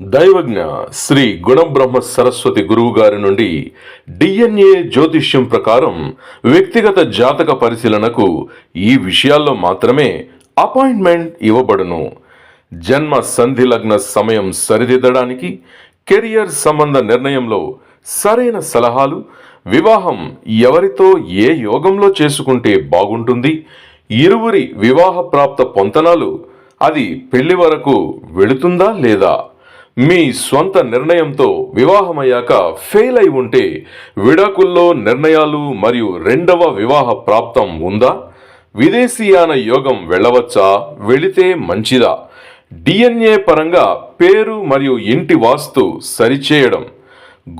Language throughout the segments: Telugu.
దైవజ్ఞ శ్రీ గుణబ్రహ్మ సరస్వతి గురువు గారి నుండి డిఎన్ఏ జ్యోతిష్యం ప్రకారం వ్యక్తిగత జాతక పరిశీలనకు ఈ విషయాల్లో మాత్రమే అపాయింట్మెంట్ ఇవ్వబడును. జన్మ సంధి లగ్న సమయం సరిదిద్దడానికి కెరియర్ సంబంధ నిర్ణయంలో సరైన సలహాలు వివాహం ఎవరితో ఏ యోగంలో చేసుకుంటే బాగుంటుంది ఇరువురి వివాహ ప్రాప్త పొంతనాలు అది పెళ్ళి వరకు వెళుతుందా లేదా మీ స్వంత నిర్ణయంతో వివాహమయ్యాక ఫెయిల్ అయి ఉంటే విడాకుల్లో నిర్ణయాలు మరియు రెండవ వివాహ ప్రాప్తం ఉందా? విదేశీయాన యోగం వెళ్ళవచ్చా? వెళితే మంచిదా? డిఎన్ఏ పరంగా పేరు మరియు ఇంటి వాస్తు సరిచేయడం.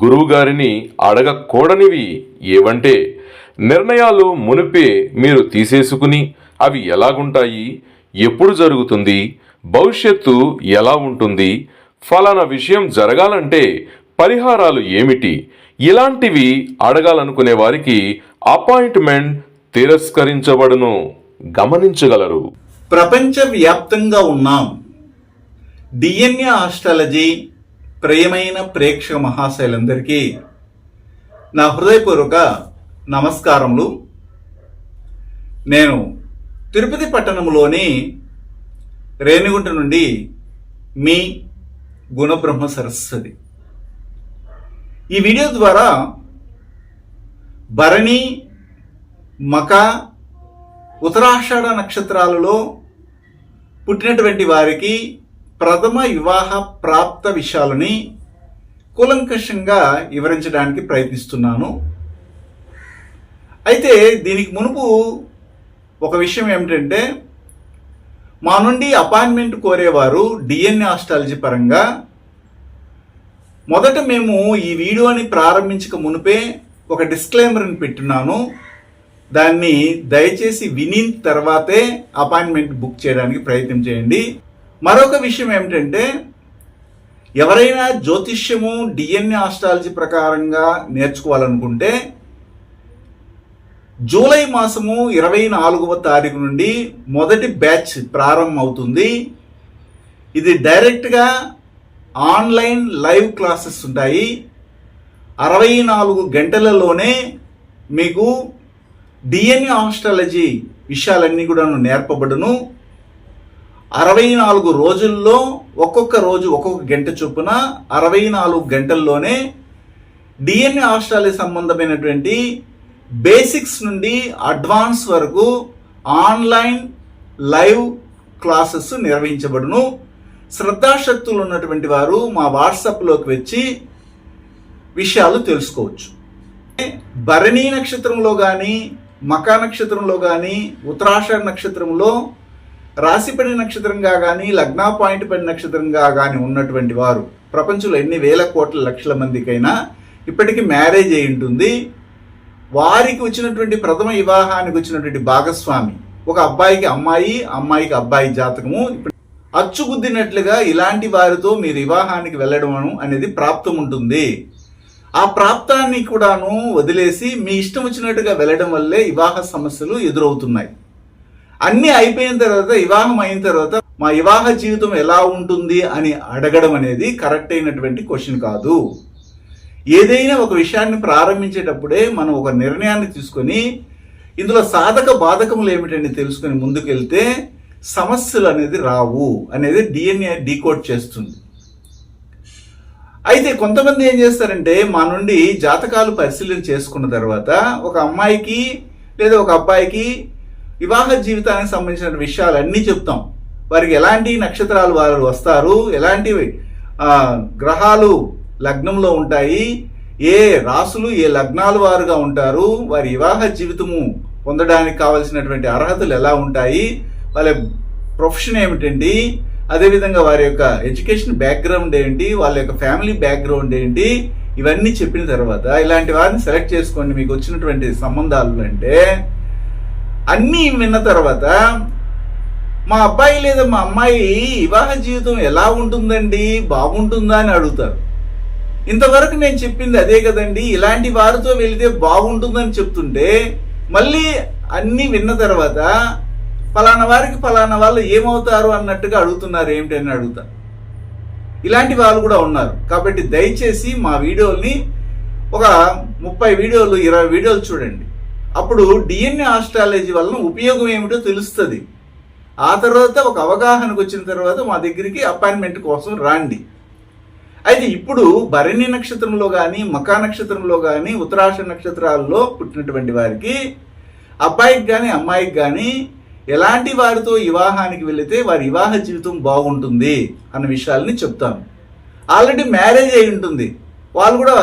గురువుగారిని అడగకూడనివి ఏవంటే నిర్ణయాలు మునిపే మీరు తీసేసుకుని అవి ఎలాగుంటాయి? ఎప్పుడు జరుగుతుంది? భవిష్యత్తు ఎలా ఉంటుంది? ఫలానా విషయం జరగాలంటే పరిహారాలు ఏమిటి? ఇలాంటివి అడగాలనుకునే వారికి అపాయింట్మెంట్ తిరస్కరించబడును. గమనించగలరు. ప్రపంచవ్యాప్తంగా ఉన్నాం. డిఎన్ఏ ఆస్ట్రాలజీ ప్రియమైన ప్రేక్షక మహాశైలందరికీ నా హృదయపూర్వక నమస్కారములు. నేను తిరుపతి పట్టణంలోని రేణిగుంట నుండి మీ గుణబ్రహ్మ సరస్వతి. ఈ వీడియో ద్వారా భరణి మక ఉత్తరాషాఢ నక్షత్రాలలో పుట్టినటువంటి వారికి ప్రథమ వివాహ ప్రాప్త విషయాలని కూలంకషంగా వివరించడానికి ప్రయత్నిస్తున్నాను. అయితే దీనికి మునుపు ఒక విషయం ఏమిటంటే మా నుండి అపాయింట్మెంట్ కోరేవారు డిఎన్ఏ ఆస్ట్రాలజీ పరంగా. మొదట మేము ఈ వీడియోని ప్రారంభించక మునిపే ఒక డిస్క్లైమర్ని పెట్టున్నాను. దాన్ని దయచేసి విని తర్వాతే అపాయింట్మెంట్ బుక్ చేయడానికి ప్రయత్నం చేయండి. మరొక విషయం ఏమిటంటే ఎవరైనా జ్యోతిష్యము డిఎన్ఏ ఆస్ట్రాలజీ ప్రకారంగా నేర్చుకోవాలనుకుంటే జూలై మాసము ఇరవై నాలుగవ తారీఖు నుండి మొదటి బ్యాచ్ ప్రారంభం అవుతుంది ఇది డైరెక్ట్గా ఆన్లైన్ లైవ్ క్లాసెస్ ఉంటాయి. అరవై నాలుగు గంటలలోనే మీకు డిఎన్ఏ ఆస్ట్రాలజీ విషయాలన్నీ కూడా నేర్పబడును. అరవై నాలుగు రోజుల్లో ఒక్కొక్క రోజు ఒక్కొక్క గంట చొప్పున అరవై నాలుగు గంటల్లోనే డిఎన్ఏ ఆస్ట్రాలజీ సంబంధమైనటువంటి బేసిక్స్ నుండి అడ్వాన్స్ వరకు ఆన్లైన్ లైవ్ క్లాసెస్ నిర్వహించబడును. శ్రద్ధాశక్తులు ఉన్నటువంటి వారు మా వాట్సాప్లోకి వచ్చి విషయాలు తెలుసుకోవచ్చు. భరణీ నక్షత్రంలో కానీ మకా నక్షత్రంలో కానీ ఉత్తరాషాఢ నక్షత్రంలో రాశిపడి నక్షత్రంగా కానీ లగ్నా పాయింట్ పడి నక్షత్రంగా కానీ ఉన్నటువంటి వారు ప్రపంచంలో ఎన్ని వేల కోట్ల లక్షల మందికైనా ఇప్పటికీ మ్యారేజ్ అయి ఉంటుంది వారికి వచ్చినటువంటి ప్రథమ వివాహానికి వచ్చినటువంటి భాగస్వామి. ఒక అబ్బాయికి అమ్మాయి అమ్మాయికి అబ్బాయి జాతకము. ఇప్పుడు అచ్చుగుద్దినట్లుగా ఇలాంటి వారితో మీరు వివాహానికి వెళ్ళడం అనేది ప్రాప్తం ఉంటుంది. ఆ ప్రాప్తాన్ని కూడాను వదిలేసి మీ ఇష్టం వచ్చినట్టుగా వెళ్ళడం వల్లే వివాహ సమస్యలు ఎదురవుతున్నాయి. అన్నీ అయిపోయిన తర్వాత వివాహం అయిన తర్వాత మా వివాహ జీవితం ఎలా ఉంటుంది అని అడగడం అనేది కరెక్ట్ అయినటువంటి క్వశ్చన్ కాదు. ఏదైనా ఒక విషయాన్ని ప్రారంభించేటప్పుడే మనం ఒక నిర్ణయాన్ని తీసుకొని ఇందులో సాధక బాధకములు ఏమిటని తెలుసుకొని ముందుకెళ్తే సమస్యలు అనేది రావు అనేది డిఎన్ఏ డీకోడ్ చేస్తుంది. అయితే కొంతమంది ఏం చేస్తారంటే మా నుండి జాతకాలు పరిశీలన చేసుకున్న తర్వాత ఒక అమ్మాయికి లేదా ఒక అబ్బాయికి వివాహ జీవితానికి సంబంధించిన విషయాలు అన్నీ చెప్తాం. వారికి ఎలాంటి నక్షత్రాలు వారు వస్తారు ఎలాంటి గ్రహాలు లగ్నంలో ఉంటాయి. ఏ రాసులు ఏ లగ్నాలు వారుగా ఉంటారు? వారి వివాహ జీవితము పొందడానికి కావలసినటువంటి అర్హతలు ఎలా ఉంటాయి? వాళ్ళ ప్రొఫెషన్ ఏమిటండి? అదేవిధంగా వారి యొక్క ఎడ్యుకేషన్ బ్యాక్గ్రౌండ్ ఏంటి? వాళ్ళ యొక్క ఫ్యామిలీ బ్యాక్గ్రౌండ్ ఏంటి? ఇవన్నీ చెప్పిన తర్వాత ఇలాంటి వారిని సెలెక్ట్ చేసుకోండి. మీకు వచ్చినటువంటి సంబంధాలు అంటే అన్నీ విన్న తర్వాత మా అబ్బాయి లేదా మా అమ్మాయి వివాహ జీవితం ఎలా ఉంటుందండి? బాగుంటుందా అని అడుగుతారు. ఇంతవరకు నేను చెప్పింది అదే కదండి. ఇలాంటి వారితో వెళితే బాగుంటుందని చెప్తుంటే మళ్ళీ అన్నీ విన్న తర్వాత ఫలానా వారికి ఫలానా వాళ్ళు ఏమవుతారు అన్నట్టుగా అడుగుతున్నారు ఏమిటి అని అడుగుతా. ఇలాంటి వాళ్ళు కూడా ఉన్నారు. కాబట్టి దయచేసి మా వీడియోల్ని ఒక ముప్పై వీడియోలు ఇరవై వీడియోలు చూడండి. అప్పుడు డిఎన్ఏ ఆస్ట్రాలజీ వలన ఉపయోగం ఏమిటో తెలుస్తుంది. ఆ తర్వాత ఒక అవగాహనకు వచ్చిన తర్వాత మా దగ్గరికి అపాయింట్మెంట్ కోసం రాండి. అయితే ఇప్పుడు భరణి నక్షత్రంలో కానీ మకా నక్షత్రంలో కానీ ఉత్తరాష నక్షత్రాల్లో పుట్టినటువంటి వారికి అబ్బాయికి కానీ అమ్మాయికి కానీ ఎలాంటి వారితో వివాహానికి వెళితే వారి వివాహ జీవితం బాగుంటుంది అన్న విషయాలని చెప్తాను. ఆల్రెడీ మ్యారేజ్ అయి ఉంటుంది. వాళ్ళు కూడా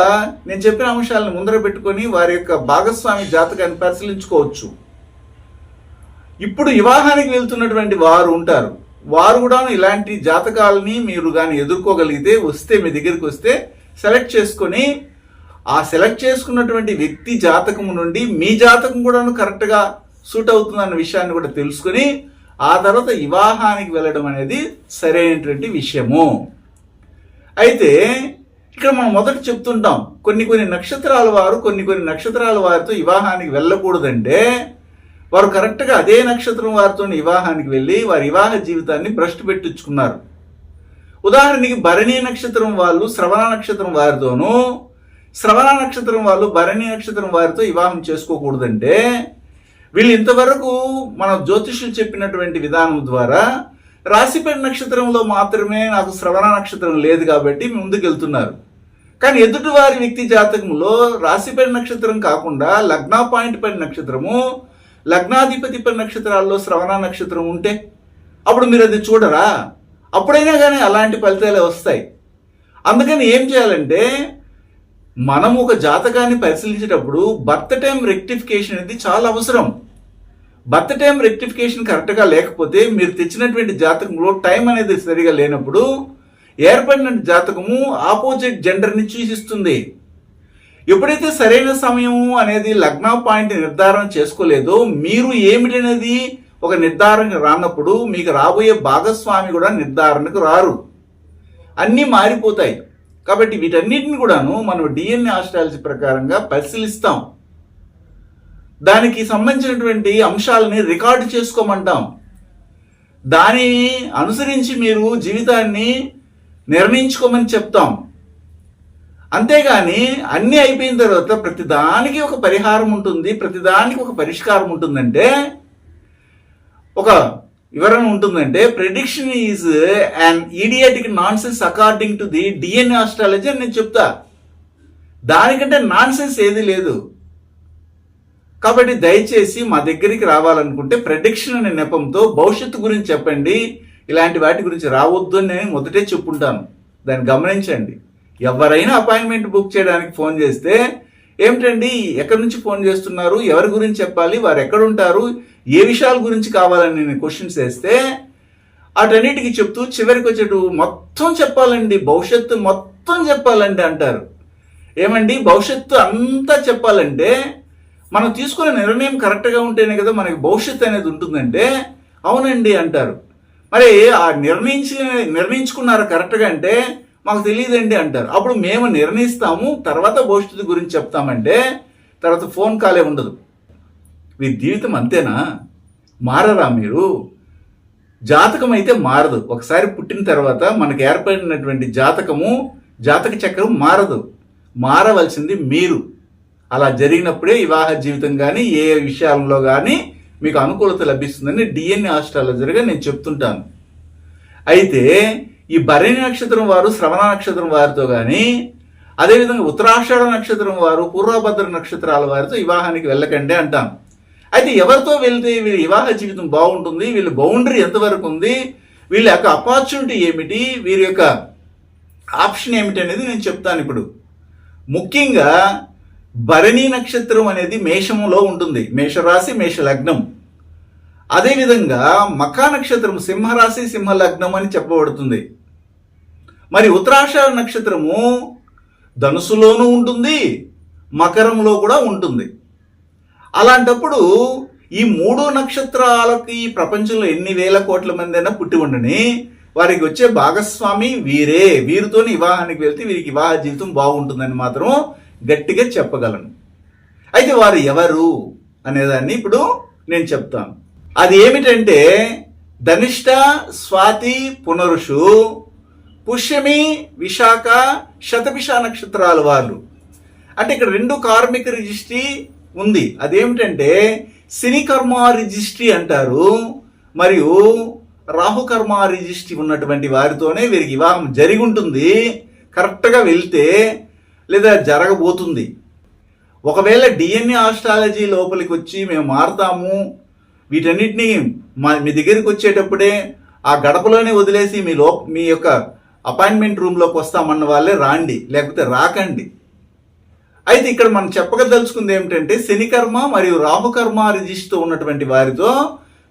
నేను చెప్పిన అంశాలను ముందర పెట్టుకొని వారి యొక్క భాగస్వామి జాతకాన్ని పరిశీలించుకోవచ్చు. ఇప్పుడు వివాహానికి వెళ్తున్నటువంటి వారు ఉంటారు. వారు కూడా ఇలాంటి జాతకాలని మీరు కానీ ఎదుర్కోగలిగితే వస్తే మీ దగ్గరికి వస్తే సెలెక్ట్ చేసుకొని ఆ సెలెక్ట్ చేసుకున్నటువంటి వ్యక్తి జాతకము నుండి మీ జాతకం కూడా కరెక్ట్గా సూట్ అవుతుందన్న విషయాన్ని కూడా తెలుసుకొని ఆ తర్వాత వివాహానికి వెళ్ళడం అనేది సరైనటువంటి విషయము. అయితే ఇక్కడ మనం మొదట చెప్తుంటాం కొన్ని కొన్ని నక్షత్రాల వారు కొన్ని కొన్ని నక్షత్రాల వారితో వివాహానికి వెళ్ళకూడదంటే వారు కరెక్ట్గా అదే నక్షత్రం వారితో వివాహానికి వెళ్ళి వారి వివాహ జీవితాన్ని భ్రష్టు పెట్టించుకున్నారు. ఉదాహరణకి భరణి నక్షత్రం వాళ్ళు శ్రవణ నక్షత్రం వారితోనూ శ్రవణ నక్షత్రం వాళ్ళు భరణి నక్షత్రం వారితో వివాహం చేసుకోకూడదంటే వీళ్ళు ఇంతవరకు మన జ్యోతిషులు చెప్పినటువంటి విధానం ద్వారా రాశిపేట నక్షత్రంలో మాత్రమే నాకు శ్రవణ నక్షత్రం లేదు కాబట్టి ముందుకెళ్తున్నారు. కానీ ఎదుటివారి వ్యక్తి జాతకంలో రాశిపేట నక్షత్రం కాకుండా లగ్న పాయింట్ పైన నక్షత్రము లగ్నాధిపతి నక్షత్రాల్లో శ్రవణ నక్షత్రం ఉంటే అప్పుడు మీరు అది చూడరా? అప్పుడైనా కానీ అలాంటి ఫలితాలే వస్తాయి. అందుకని ఏం చేయాలంటే మనం ఒక జాతకాన్ని పరిశీలించేటప్పుడు బర్త్ టైం రెక్టిఫికేషన్ అనేది చాలా అవసరం. బర్త్ టైం రెక్టిఫికేషన్ కరెక్ట్గా లేకపోతే మీరు తెచ్చినటువంటి జాతకంలో టైం అనేది సరిగా లేనప్పుడు ఏర్పడిన జాతకము ఆపోజిట్ జెండర్ని సూచిస్తుంది. ఎప్పుడైతే సరైన సమయం అనేది లగ్న పాయింట్ నిర్ధారణ చేసుకోలేదో మీరు ఏమిటనేది ఒక నిర్ధారణ రానప్పుడు మీకు రాబోయే భాగస్వామి కూడా నిర్ధారణకు రారు. అన్నీ మారిపోతాయి. కాబట్టి వీటన్నిటిని కూడాను మనం డిఎన్ఏ ఆస్ట్రాలజీ ప్రకారంగా పరిశీలిస్తాం. దానికి సంబంధించినటువంటి అంశాలని రికార్డు చేసుకోమంటాం. దానిని అనుసరించి మీరు జీవితాన్ని నిర్ణయించుకోమని చెప్తాం. అంతేగాని అన్నీ అయిపోయిన తర్వాత ప్రతిదానికి ఒక పరిహారం ఉంటుంది ప్రతిదానికి ఒక పరిష్కారం ఉంటుందంటే ఒక వివరణ ఉంటుందంటే prediction is and idiotic nonsense according to the DNA astrology అని నేను చెప్తా. దానికంటే నాన్సెన్స్ ఏది లేదు. కాబట్టి దయచేసి మా దగ్గరికి రావాలనుకుంటే ప్రెడిక్షన్ అనే నెపంతో భవిష్యత్తు గురించి చెప్పండి. ఇలాంటి వాటి గురించి రావద్దు అని నేను మొదటే చెప్పుంటాను. దాన్ని గమనించండి. ఎవరైనా అపాయింట్మెంట్ బుక్ చేయడానికి ఫోన్ చేస్తే ఏమిటండి ఎక్కడి నుంచి ఫోన్ చేస్తున్నారు? ఎవరి గురించి చెప్పాలి? వారు ఎక్కడ ఉంటారు ఏ విషయాల గురించి కావాలని నేను క్వశ్చన్స్ వేస్తే అటన్నిటికీ చెప్తూ చివరికి వచ్చేటు మొత్తం చెప్పాలండి భవిష్యత్తు మొత్తం చెప్పాలండి అంటారు. ఏమండి భవిష్యత్తు అంతా చెప్పాలంటే మనం తీసుకునే నిర్ణయం కరెక్ట్గా ఉంటేనే కదా మనకి భవిష్యత్తు అనేది ఉంటుందంటే అవునండి అంటారు. మరి ఆ నిర్ణయించి నిర్ణయించుకున్నారు కరెక్ట్గా అంటే మాకు తెలియదండి అంటారు. అప్పుడు మేము నిర్ణయిస్తాము తర్వాత భవిష్యత్తు గురించి చెప్తామంటే తర్వాత ఫోన్ కాలే ఉండదు. మీ జీవితం అంతేనా? మారరా మీరు? జాతకం అయితే మారదు. ఒకసారి పుట్టిన తర్వాత మనకు ఏర్పడినటువంటి జాతకము జాతక చక్రం మారదు. మారవలసింది మీరు. అలా జరిగినప్పుడే వివాహ జీవితం కానీ ఏ విషయాల్లో కానీ మీకు అనుకూలత లభిస్తుందని డిఎన్ఏ ఆస్ట్రాలజర్గా నేను చెప్తుంటాను. అయితే ఈ భరణి నక్షత్రం వారు శ్రవణ నక్షత్రం వారితో కానీ అదేవిధంగా ఉత్తరాషాఢ నక్షత్రం వారు పూర్వభద్ర నక్షత్రాల వారితో వివాహానికి వెళ్ళకండి అంటాం. అయితే ఎవరితో వెళ్తే వీళ్ళ వివాహ జీవితం బాగుంటుంది? వీళ్ళ బౌండరీ ఎంతవరకు ఉంది? వీళ్ళ యొక్క అపార్చునిటీ ఏమిటి? వీరి యొక్క ఆప్షన్ ఏమిటి అనేది నేను చెప్తాను ఇప్పుడు. ముఖ్యంగా భరణి నక్షత్రం అనేది మేషములో ఉంటుంది. మేషరాశి మేష లగ్నం అదేవిధంగా మకా నక్షత్రం సింహరాశి సింహ లగ్నం అని చెప్పబడుతుంది. మరి ఉత్తరాషాఢ నక్షత్రము ధనుసులోనూ ఉంటుంది మకరంలో కూడా ఉంటుంది. అలాంటప్పుడు ఈ మూడు నక్షత్రాలకి ఈ ప్రపంచంలో ఎన్ని వేల కోట్ల మంది అయినా పుట్టి ఉండని వారికి వచ్చే భాగస్వామి వీరే. వీరితో వివాహానికి వెళ్తే వీరికి వివాహ జీవితం బాగుంటుందని మాత్రం గట్టిగా చెప్పగలను. అయితే వారు ఎవరు అనేదాన్ని ఇప్పుడు నేను చెప్తాను. అది ఏమిటంటే ధనిష్ట స్వాతి పునరుషు పుష్యమి విశాఖ శతభిష నక్షత్రాల వాళ్ళు. అంటే ఇక్కడ రెండు కార్మిక రిజిస్ట్రీ ఉంది. అదేమిటంటే శని కర్మ రిజిస్ట్రీ అంటారు మరియు రాహుకర్మ రిజిస్ట్రీ ఉన్నటువంటి వారితోనే వీరికి వివాహం జరిగి ఉంటుంది కరెక్ట్గా వెళ్తే లేదా జరగబోతుంది. ఒకవేళ డిఎన్ఏ ఆస్ట్రాలజీ లోపలికి వచ్చి మేము మారుతాము వీటన్నిటినీ మా మీ దగ్గరికి వచ్చేటప్పుడే ఆ గడపలోనే వదిలేసి మీ లో మీ యొక్క అపాయింట్మెంట్ రూమ్లోకి వస్తామన్న వాళ్ళే రాండి లేకపోతే రాకండి. అయితే ఇక్కడ మనం చెప్పగదలుచుకుంది ఏమిటంటే శనికర్మ మరియు రాహుకర్మ రిజిస్ట్తో ఉన్నటువంటి వారితో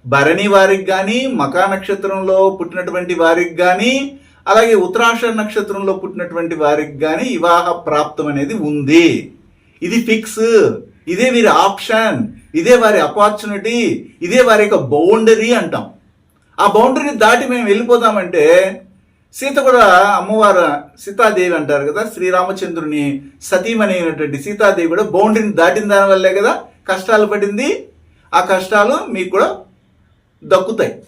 భరణి వారికి కానీ మకా నక్షత్రంలో పుట్టినటువంటి వారికి కానీ అలాగే ఉత్తరాష నక్షత్రంలో పుట్టినటువంటి వారికి కానీ వివాహ ప్రాప్తం అనేది ఉంది. ఇది ఫిక్స్. ఇదే వీరి ఆప్షన్. ఇదే వారి అపార్చునిటీ ఇదే వారి యొక్క బౌండరీ అంటాం. ఆ బౌండరీని దాటి మేము వెళ్ళిపోతామంటే సీత కూడా అమ్మవారు సీతాదేవి అంటారు కదా శ్రీరామచంద్రుని సతీమణి సీతాదేవి కూడా బౌండరీని దాటిన దాని వల్లే కదా కష్టాలు పడింది. ఆ కష్టాలు మీకు కూడా దక్కుతాయి.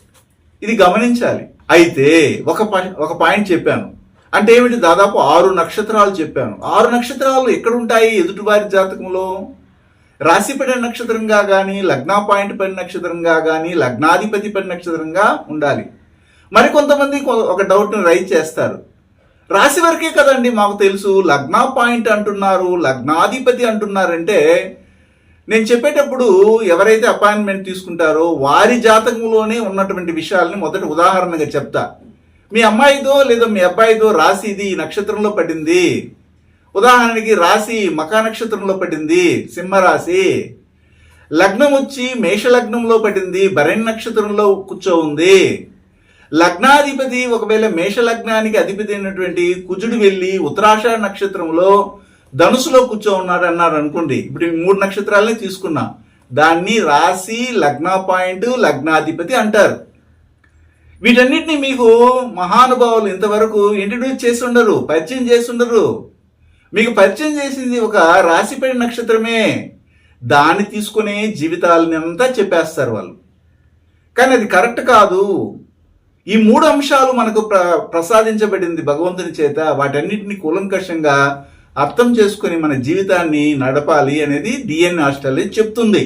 ఇది గమనించాలి. అయితే ఒక ఒక పాయింట్ చెప్పాను. అంటే ఏమిటి? దాదాపు ఆరు నక్షత్రాలు చెప్పాను. ఆరు నక్షత్రాలు ఎక్కడ ఉంటాయి ఎదుటివారి జాతకంలో? రాశి పడిన నక్షత్రంగా కానీ లగ్నా పాయింట్ పడిన నక్షత్రంగా కానీ లగ్నాధిపతి పడిన నక్షత్రంగా ఉండాలి. మరి కొంతమంది కొ- ఒక డౌట్ని రైజ్ చేస్తారు. రాశి వరకే కదండి మాకు తెలుసు లగ్న పాయింట్ అంటున్నారు లగ్నాధిపతి అంటున్నారంటే నేను చెప్పేటప్పుడు ఎవరైతే అపాయింట్మెంట్ తీసుకుంటారో వారి జాతకంలోనే ఉన్నటువంటి విషయాల్ని మొదట ఉదాహరణగా చెప్తా. మీ అమ్మాయితో లేదా మీ అబ్బాయితో రాశి ఇది ఈ నక్షత్రంలో పడింది. ఉదాహరణకి రాశి మకా నక్షత్రంలో పడింది సింహరాశి. లగ్నం వచ్చి మేష లగ్నంలో పడింది భరణ్ నక్షత్రంలో కూర్చో ఉంది. లగ్నాధిపతి ఒకవేళ మేష లగ్నానికి అధిపతి అయినటువంటి కుజుడు వెళ్ళి ఉత్తరాష నక్షత్రంలో ధనుసులో కూర్చో ఉన్నాడు అన్నారు అనుకోండి. ఇప్పుడు మూడు నక్షత్రాలనే తీసుకున్నాం. దాన్ని రాశి లగ్న పాయింట్ లగ్నాధిపతి అంటారు. వీటన్నిటిని మీకు మహానుభావులు ఇంతవరకు ఇంట్రడ్యూస్ చేసి ఉండరు పరిచయం చేసి ఉండరు. మీకు పరిచయం చేసింది ఒక రాశిపడి నక్షత్రమే. దాన్ని తీసుకునే జీవితాలని అంతా చెప్పేస్తారు వాళ్ళు. కానీ అది కరెక్ట్ కాదు. ఈ మూడు అంశాలు మనకు ప్ర ప్రసాదించబడింది భగవంతుని చేత. వాటన్నిటిని కూలంకషంగా అర్థం చేసుకొని మన జీవితాన్ని నడపాలి అనేది డిఎన్ ఆస్ట్రాలజీ చెప్తుంది.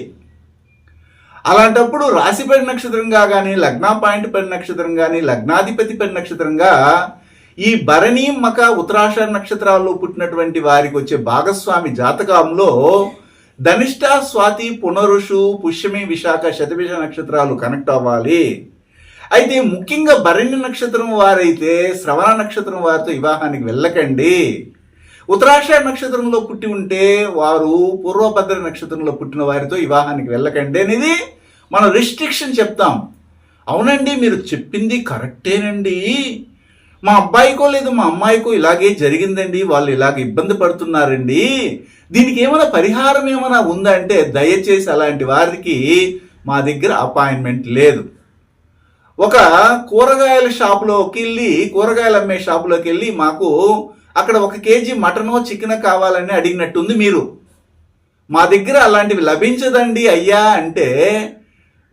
అలాంటప్పుడు రాశిపడి నక్షత్రంగా కానీ లగ్న పాయింట్ పడి నక్షత్రం కానీ లగ్నాధిపతి పడి నక్షత్రంగా ఈ భరణి మక ఉత్తరాషాఢ నక్షత్రాల్లో పుట్టినటువంటి వారికి వచ్చే భాగస్వామి జాతకంలో ధనిష్ట స్వాతి పునరుషు పుష్యమి విశాఖ శతభిష నక్షత్రాలు కనెక్ట్ అవ్వాలి. అయితే ముఖ్యంగా భరణి నక్షత్రం వారైతే శ్రవణ నక్షత్రం వారితో వివాహానికి వెళ్ళకండి. ఉత్తరాషాఢ నక్షత్రంలో పుట్టి ఉంటే వారు పూర్వభద్ర నక్షత్రంలో పుట్టిన వారితో వివాహానికి వెళ్ళకండి అనేది మనం రిస్ట్రిక్షన్ చెప్తాం. అవునండి మీరు చెప్పింది కరెక్టేనండి. మా అబ్బాయికో లేదు మా అమ్మాయికో ఇలాగే జరిగిందండి వాళ్ళు ఇలాగ ఇబ్బంది పడుతున్నారండి. దీనికి ఏమైనా పరిహారం ఏమైనా ఉందా అంటే దయచేసి అలాంటి వారికి మా దగ్గర అపాయింట్మెంట్ లేదు. ఒక కూరగాయల షాపులోకి వెళ్ళి కూరగాయలు అమ్మే షాపులోకి వెళ్ళి మాకు అక్కడ ఒక కేజీ మటనో చికెన్ కావాలని అడిగినట్టుంది మీరు. మా దగ్గర అలాంటివి లభించదండి అయ్యా అంటే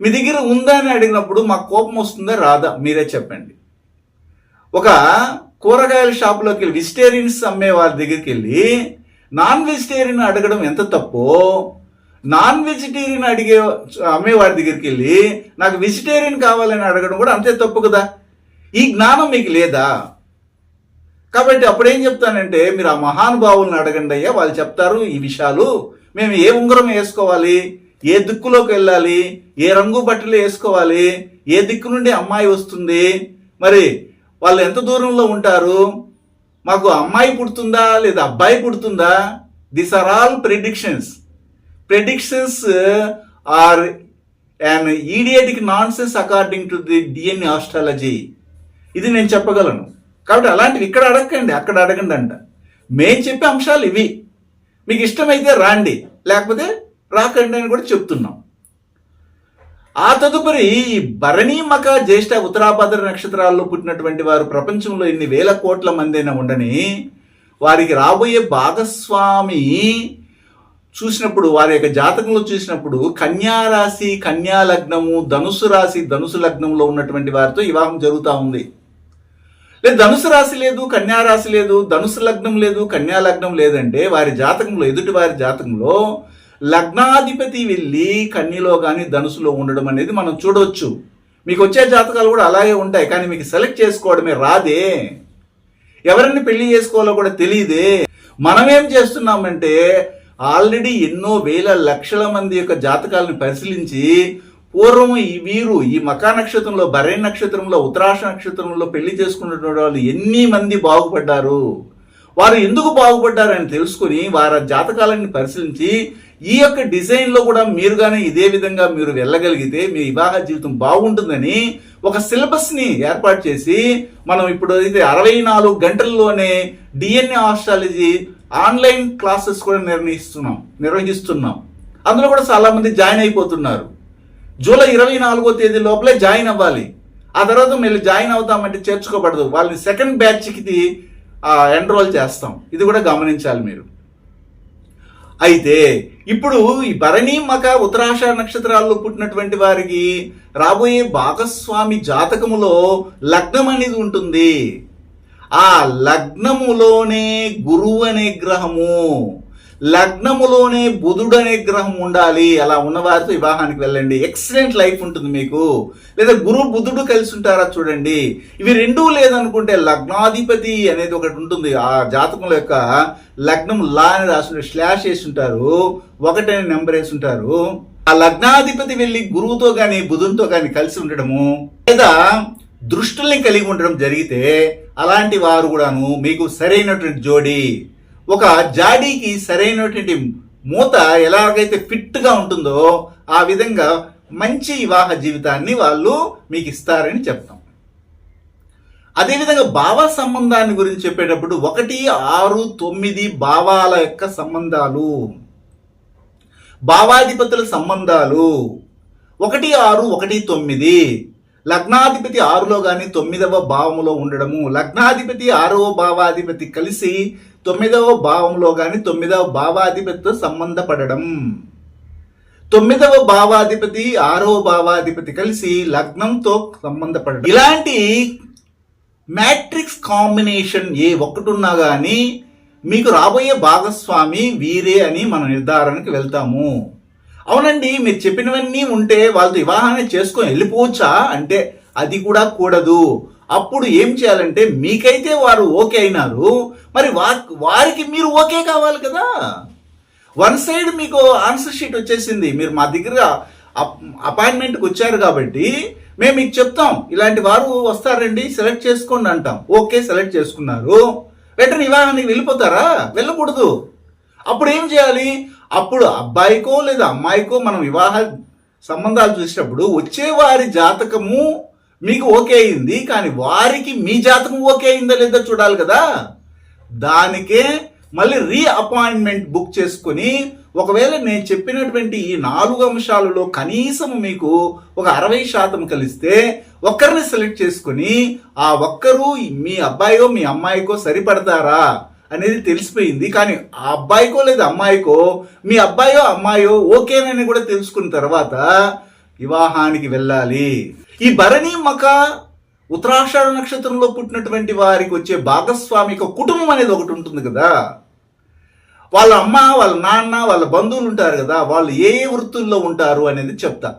మీ దగ్గర ఉందా అని అడిగినప్పుడు మాకు కోపం వస్తుందా రాదా? మీరే చెప్పండి. ఒక కూరగాయల షాపులోకి వెళ్ళి వెజిటేరియన్స్ అమ్మే వారి దగ్గరికి వెళ్ళి నాన్ వెజిటేరియన్ అడగడం ఎంత తప్పో నాన్ వెజిటేరియన్ అడిగే అమ్మేవాడి దగ్గరికి వెళ్ళి నాకు వెజిటేరియన్ కావాలని అడగడం కూడా అంతే తప్పు కదా. ఈ జ్ఞానం మీకు లేదా? కాబట్టి అప్పుడేం చెప్తానంటే మీరు ఆ మహానుభావులను అడగండి అయ్యా వాళ్ళు చెప్తారు ఈ విషయాలు. మేము ఏ ఉంగరం వేసుకోవాలి? ఏ దిక్కులోకి వెళ్ళాలి? ఏ రంగు బట్టలు వేసుకోవాలి? ఏ దిక్కు నుండి అమ్మాయి వస్తుంది? మరి వాళ్ళు ఎంత దూరంలో ఉంటారు? మాకు అమ్మాయి పుడుతుందా లేదా అబ్బాయి పుడుతుందా? This are all predictions predictions are and idiotic nonsense according to the DNA astrology ఇది నేను చెప్పగలను. కాబట్టి అలాంటివి ఇక్కడ అడగండి అక్కడ అడగండి అంట. మేము చెప్పే అంశాలు ఇవి. మీకు ఇష్టమైతే రాండి లేకపోతే రాకండి అని కూడా చెప్తున్నాం. ఆ తదుపరి ఈ భరణి మక జ్యేష్ఠ ఉత్తరాభద్ర నక్షత్రాల్లో పుట్టినటువంటి వారు ప్రపంచంలో ఎన్ని వేల కోట్ల మంది అయినా ఉండని వారికి రాబోయే భాగస్వామి చూసినప్పుడు వారి యొక్క జాతకంలో చూసినప్పుడు కన్యారాశి కన్యా లగ్నము ధనుసు రాశి ధనుసు లగ్నంలో ఉన్నటువంటి వారితో వివాహం జరుగుతూ ఉంది. లేదు ధనుసు రాశి లేదు కన్యా రాశి లేదు ధనుసు లగ్నం లేదు కన్యా లగ్నం లేదంటే వారి జాతకంలో ఎదుటి వారి జాతకంలో లగ్నాధిపతి వెళ్ళి కన్యలో కానీ ధనుసులో ఉండడం అనేది మనం చూడవచ్చు మీకు వచ్చే జాతకాలు కూడా అలాగే ఉంటాయి కానీ మీకు సెలెక్ట్ చేసుకోవడమే రాదే. ఎవరిని పెళ్ళి చేసుకోవాలో కూడా తెలియదే. మనమేం చేస్తున్నామంటే ఆల్రెడీ ఎన్నో వేల లక్షల మంది యొక్క జాతకాలను పరిశీలించి పూర్వం ఈ వీరు ఈ మకా నక్షత్రంలో బరే నక్షత్రంలో ఉత్తరాష నక్షత్రంలో పెళ్ళి చేసుకున్నటువంటి వాళ్ళు ఎన్ని మంది బాగుపడ్డారు? వారు ఎందుకు బాగుపడ్డారని తెలుసుకుని వారి జాతకాలను పరిశీలించి ఈ యొక్క డిజైన్లో కూడా మీరు కానీ ఇదే విధంగా మీరు వెళ్ళగలిగితే మీ వివాహ జీవితం బాగుంటుందని ఒక సిలబస్ని ఏర్పాటు చేసి మనం ఇప్పుడు అయితే అరవై నాలుగు గంటల్లోనే డిఎన్ఏ ఆస్ట్రాలజీ ఆన్లైన్ క్లాసెస్ కూడా నిర్ణయిస్తున్నాం నిర్వహిస్తున్నాం. అందులో కూడా చాలా మంది జాయిన్ అయిపోతున్నారు. జూలై ఇరవై నాలుగో తేదీ లోపలే జాయిన్ అవ్వాలి. ఆ తర్వాత మళ్ళీ జాయిన్ అవుతామంటే చేర్చుకోబడదు వాళ్ళని సెకండ్ బ్యాచ్కి ఎన్రోల్ చేస్తాం. ఇది కూడా గమనించాలి మీరు. అయితే ఇప్పుడు ఈ భరణి మక ఉత్తరాష నక్షత్రాల్లో పుట్టినటువంటి వారికి రాబోయే భాగస్వామి జాతకములో లగ్నం అనేది ఉంటుంది. ఆ లగ్నములోనే గురువు అనే గ్రహము లగ్నములోనే బుధుడు అనే గ్రహం ఉండాలి. అలా ఉన్నవారితో వివాహానికి వెళ్ళండి. ఎక్సలెంట్ లైఫ్ ఉంటుంది మీకు. లేదా గురు బుధుడు కలిసి ఉంటారా చూడండి. ఇవి రెండూ లేదనుకుంటే లగ్నాధిపతి అనేది ఒకటి ఉంటుంది. ఆ జాతకం యొక్క లగ్నం లా అని రాసి స్లాష్ వేసి ఉంటారు. ఒకటనే నెంబర్ వేసి ఉంటారు. ఆ లగ్నాధిపతి వెళ్ళి గురువుతో కానీ బుధునితో కానీ కలిసి ఉండడము లేదా దృష్టుల్ని కలిగి ఉండడం జరిగితే అలాంటి వారు కూడాను మీకు సరైనటువంటి జోడి. ఒక జాడీకి సరైనటువంటి మూత ఎలాగైతే ఫిట్గా ఉంటుందో ఆ విధంగా మంచి వివాహ జీవితాన్ని వాళ్ళు మీకు ఇస్తారని చెప్తాం. అదేవిధంగా భావ సంబంధాన్ని గురించి చెప్పేటప్పుడు ఒకటి ఆరు తొమ్మిది భావాల యొక్క సంబంధాలు. భావాధిపతుల సంబంధాలు. ఒకటి ఆరు ఒకటి తొమ్మిది. లగ్నాధిపతి ఆరులో కానీ తొమ్మిదవ భావములో ఉండడము లగ్నాధిపతి ఆరవ భావాధిపతి కలిసి తొమ్మిదవ భావంలో కానీ తొమ్మిదవ భావాధిపతితో సంబంధపడడం. తొమ్మిదవ భావాధిపతి ఆరవ భావాధిపతి కలిసి లగ్నంతో సంబంధపడడం. ఇలాంటి మ్యాట్రిక్స్ కాంబినేషన్ ఏ ఒక్కటున్నా కానీ మీకు రాబోయే భాగస్వామి వీరే అని మన నిర్ధారణకి వెళ్తాము. అవునండి మీరు చెప్పినవన్నీ ఉంటే వాళ్ళతో వివాహాన్ని చేసుకొని వెళ్ళిపోవచ్చా? అంటే అది కూడా కూడదు. అప్పుడు ఏం చేయాలంటే మీకైతే వారు ఓకే అయినారు మరి వా- వారికి మీరు ఓకే కావాలి కదా? వన్ సైడ్ మీకు ఆన్సర్ షీట్ వచ్చేసింది. మీరు మా దగ్గర అపాయింట్మెంట్కి వచ్చారు కాబట్టి మేము మీకు చెప్తాం ఇలాంటి వారు వస్తారండి సెలెక్ట్ చేసుకోండి అంటాం. ఓకే సెలెక్ట్ చేసుకున్నారు. వెంటనే వివాహానికి వెళ్ళిపోతారా? వెళ్ళకూడదు. అప్పుడు ఏం చేయాలి? అప్పుడు అబ్బాయికో లేదా అమ్మాయికో మనం వివాహ సంబంధాలు చూసినప్పుడు వచ్చే వారి జాతకము మీకు ఓకే అయింది కానీ వారికి మీ జాతకం ఓకే అయిందా లేదా చూడాలి కదా. దానికే మళ్ళీ రీఅపాయింట్మెంట్ బుక్ చేసుకొని ఒకవేళ నేను చెప్పినటువంటి ఈ నాలుగు అంశాలలో కనీసం మీకు ఒక అరవై శాతం కలిస్తే ఒక్కరిని సెలెక్ట్ చేసుకొని ఆ ఒక్కరు మీ అబ్బాయో మీ అమ్మాయికో సరిపడతారా? అనేది తెలిసిపోయింది. కానీ ఆ అబ్బాయికో లేదా అమ్మాయికో మీ అబ్బాయో అమ్మాయో ఓకేనని కూడా తెలుసుకున్న తర్వాత వివాహానికి వెళ్ళాలి. ఈ భరణి మక ఉత్తరాషాఢ నక్షత్రంలో పుట్టినటువంటి వారికి వచ్చే భాగస్వామిక కుటుంబం అనేది ఒకటి ఉంటుంది కదా. వాళ్ళ అమ్మ వాళ్ళ నాన్న వాళ్ళ బంధువులు ఉంటారు కదా వాళ్ళు ఏ ఏ వృత్తుల్లో ఉంటారు అనేది చెప్తా.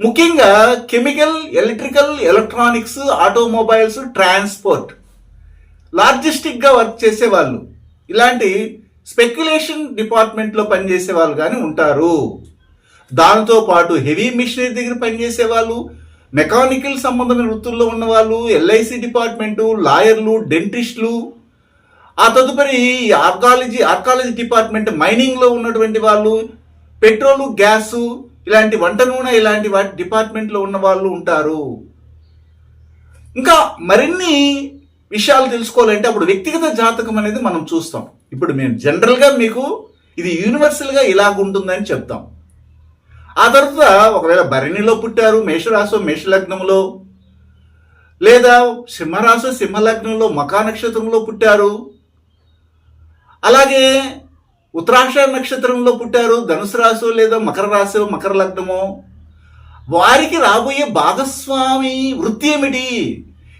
ముఖ్యంగా chemical electrical electronics automobiles transport. లాజిస్టిక్గా work చేసే వాళ్ళు ఇలాంటి స్పెక్యులేషన్ డిపార్ట్మెంట్లో పనిచేసే వాళ్ళు కానీ ఉంటారు. దానితో పాటు హెవీ మిషనరీ దగ్గర పనిచేసే వాళ్ళు మెకానికల్ సంబంధమైన వృత్తుల్లో ఉన్నవాళ్ళు ఎల్ఐసి డిపార్ట్మెంటు లాయర్లు డెంటిస్టులు. ఆ తదుపరి ఆర్కాలజీ ఆర్కాలజీ డిపార్ట్మెంట్ మైనింగ్లో ఉన్నటువంటి వాళ్ళు పెట్రోలు గ్యాసు ఇలాంటి వంట నూనె ఇలాంటి వాటి డిపార్ట్మెంట్లో ఉన్న వాళ్ళు ఉంటారు. ఇంకా మరిన్ని విషయాలు తెలుసుకోవాలంటే అప్పుడు వ్యక్తిగత జాతకం అనేది మనం చూస్తాం. ఇప్పుడు మేము జనరల్గా మీకు ఇది యూనివర్సల్గా ఇలాగుంటుందని చెప్తాం. ఆ తర్వాత ఒకవేళ భరణిలో పుట్టారు మేషరాశి మేషలగ్నంలో లేదా సింహరాశి సింహలగ్నంలో మకా నక్షత్రంలో పుట్టారు అలాగే ఉత్తరాక్ష నక్షత్రంలో పుట్టారు ధనుసు రాశి లేదా మకర రాశి మకర లగ్నము వారికి రాబోయే భాగస్వామి వృత్తి ఏమిటి?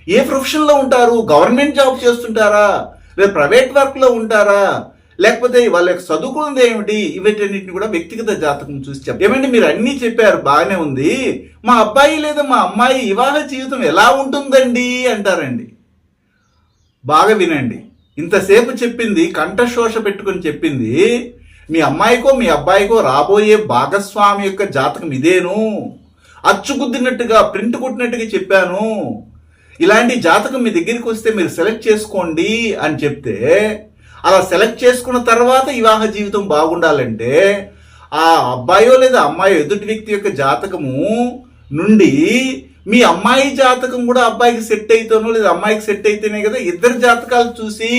ఏ ప్రొఫెషన్లో ఉంటారు? గవర్నమెంట్ జాబ్ చేస్తుంటారా? లేదా ప్రైవేట్ వర్క్లో ఉంటారా? లేకపోతే వాళ్ళ యొక్క చదువుకున్నది ఏమిటి? ఇవన్నిటిని కూడా వ్యక్తిగత జాతకం చూసి చెప్ప ఏమంటే మీరు అన్నీ చెప్పారు బాగానే ఉంది. మా అబ్బాయి లేదా మా అమ్మాయి వివాహ జీవితం ఎలా ఉంటుందండి? అంటారండి. బాగా వినండి. ఇంతసేపు చెప్పింది కంఠశోష పెట్టుకొని చెప్పింది మీ అమ్మాయికో మీ అబ్బాయికో రాబోయే భాగస్వామి యొక్క జాతకం ఇదేను. అచ్చుకుద్దినట్టుగా ప్రింట్ కొట్టినట్టుగా చెప్పాను. ఇలాంటి జాతకం మీ దగ్గరికి వస్తే మీరు సెలెక్ట్ చేసుకోండి అని చెప్తే అలా సెలెక్ట్ చేసుకున్న తర్వాత వివాహ జీవితం బాగుండాలంటే ఆ అబ్బాయో లేదా అమ్మాయో ఎదుటి వ్యక్తి యొక్క జాతకము నుండి మీ అమ్మాయి జాతకం కూడా అబ్బాయికి సెట్ అయితేనో లేదా అమ్మాయికి సెట్ అయితేనే కదా ఇద్దరు జాతకాలు చూసి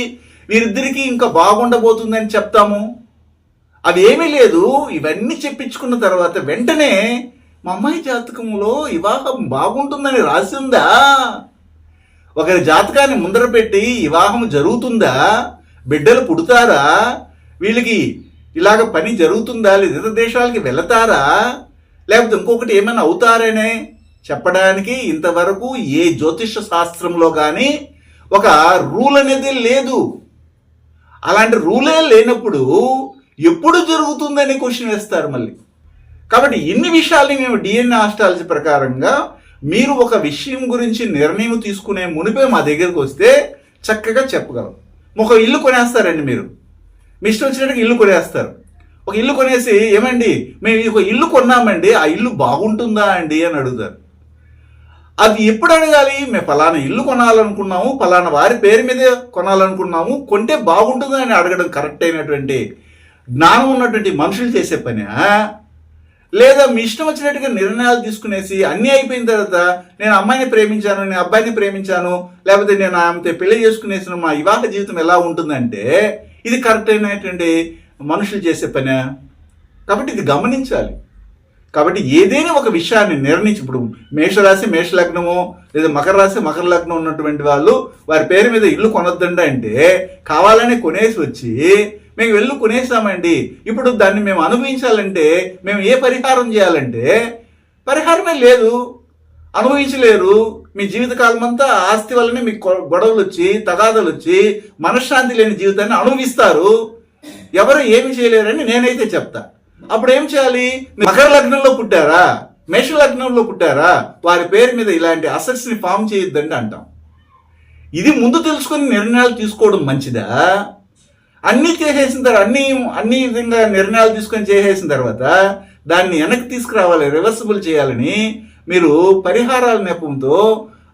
వీరిద్దరికి ఇంకా బాగుండబోతుందని చెప్తాము. అది ఏమీ లేదు. ఇవన్నీ చెప్పించుకున్న తర్వాత వెంటనే మా అమ్మాయి జాతకంలో వివాహం బాగుంటుందని రాసిందా ఒకరి జాతకాన్ని ముందర పెట్టి వివాహం జరుగుతుందా? బిడ్డలు పుడతారా? వీళ్ళకి ఇలాగ పని జరుగుతుందా? లేదా ఇతర దేశాలకి వెళతారా? లేకపోతే ఇంకొకటి ఏమైనా అవుతారనే చెప్పడానికి ఇంతవరకు ఏ జ్యోతిష శాస్త్రంలో కానీ ఒక రూల్ అనేది లేదు. అలాంటి రూలే లేనప్పుడు ఎప్పుడు జరుగుతుందని క్వశ్చన్ వేస్తారు మళ్ళీ. కాబట్టి ఇన్ని విషయాల్ని మేము డిఎన్ఏ ఆస్ట్రాలజీ ప్రకారంగా మీరు ఒక విషయం గురించి నిర్ణయం తీసుకునే మునిపే మా దగ్గరకు వస్తే చక్కగా చెప్పగలం. ఒక ఇల్లు కొనేస్తారండి మీరు. మీ ఇష్టం వచ్చినట్టుగా ఇల్లు కొనేస్తారు. ఒక ఇల్లు కొనేసి ఏమండి మేము ఒక ఇల్లు కొన్నామండి ఆ ఇల్లు బాగుంటుందా అండి అని అడుగుతారు. అది ఎప్పుడు అడగాలి? మేము ఫలానా ఇల్లు కొనాలనుకున్నాము ఫలానా వారి పేరు మీదే కొనాలనుకున్నాము కొంటే బాగుంటుందా అని అడగడం కరెక్ట్ అయినటువంటి జ్ఞానం ఉన్నటువంటి మనుషులు చేసే పని లేదా మీ ఇష్టం వచ్చినట్టుగా నిర్ణయాలు తీసుకునేసి అన్నీ అయిపోయిన తర్వాత నేను అమ్మాయిని ప్రేమించాను నేను అబ్బాయిని ప్రేమించాను లేకపోతే నేను ఆమెతో పెళ్ళి చేసుకునేసిన మా వివాహ జీవితం ఎలా ఉంటుందంటే ఇది కరెక్ట్ అయినటువంటి మనుషులు చేసే పని. కాబట్టి ఇది గమనించాలి. కాబట్టి ఏదైనా ఒక విషయాన్ని నిర్ణయించి ఇప్పుడు మేషరాశి మేష లగ్నము లేదా మకర రాశి మకర లగ్నం ఉన్నటువంటి వాళ్ళు వారి పేరు మీద ఇల్లు కొనొద్దండి అంటే కావాలని కొనేసి వచ్చి మేము వెళ్ళి కొనేసామండి. ఇప్పుడు దాన్ని మేము అనుభవించాలంటే మేము ఏ పరిహారం చేయాలంటే పరిహారమే లేదు. అనుభవించలేరు. మీ జీవితకాలం అంతా ఆస్తి వల్లనే మీకు గొడవలు వచ్చి తగాదలు వచ్చి మనశ్శాంతి లేని జీవితాన్ని అనుభవిస్తారు. ఎవరు ఏమి చేయలేరని నేనైతే చెప్తా. అప్పుడు ఏం చేయాలి? మకర లగ్నంలో పుట్టారా? మేష లగ్నంలో పుట్టారా? వారి పేరు మీద ఇలాంటి అసెట్స్ని ఫామ్ చేయొద్దండి అంటాం. ఇది ముందు తెలుసుకుని నిర్ణయాలు తీసుకోవడం మంచిదా? అన్నీ చేసేసిన తర్వాత అన్ని అన్ని విధంగా నిర్ణయాలు తీసుకొని చేసేసిన తర్వాత దాన్ని వెనక్కి తీసుకురావాలి రివర్సిబుల్ చేయాలని మీరు పరిహారాల నెపంతో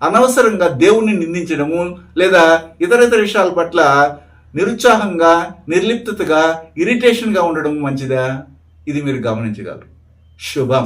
అనవసరంగా దేవుణ్ణి నిందించడము లేదా ఇతర ఇతర విషయాల పట్ల నిరుత్సాహంగా నిర్లిప్తతగా ఇరిటేషన్గా ఉండడం మంచిదా? ఇది మీరు గమనించగలరు. శుభం.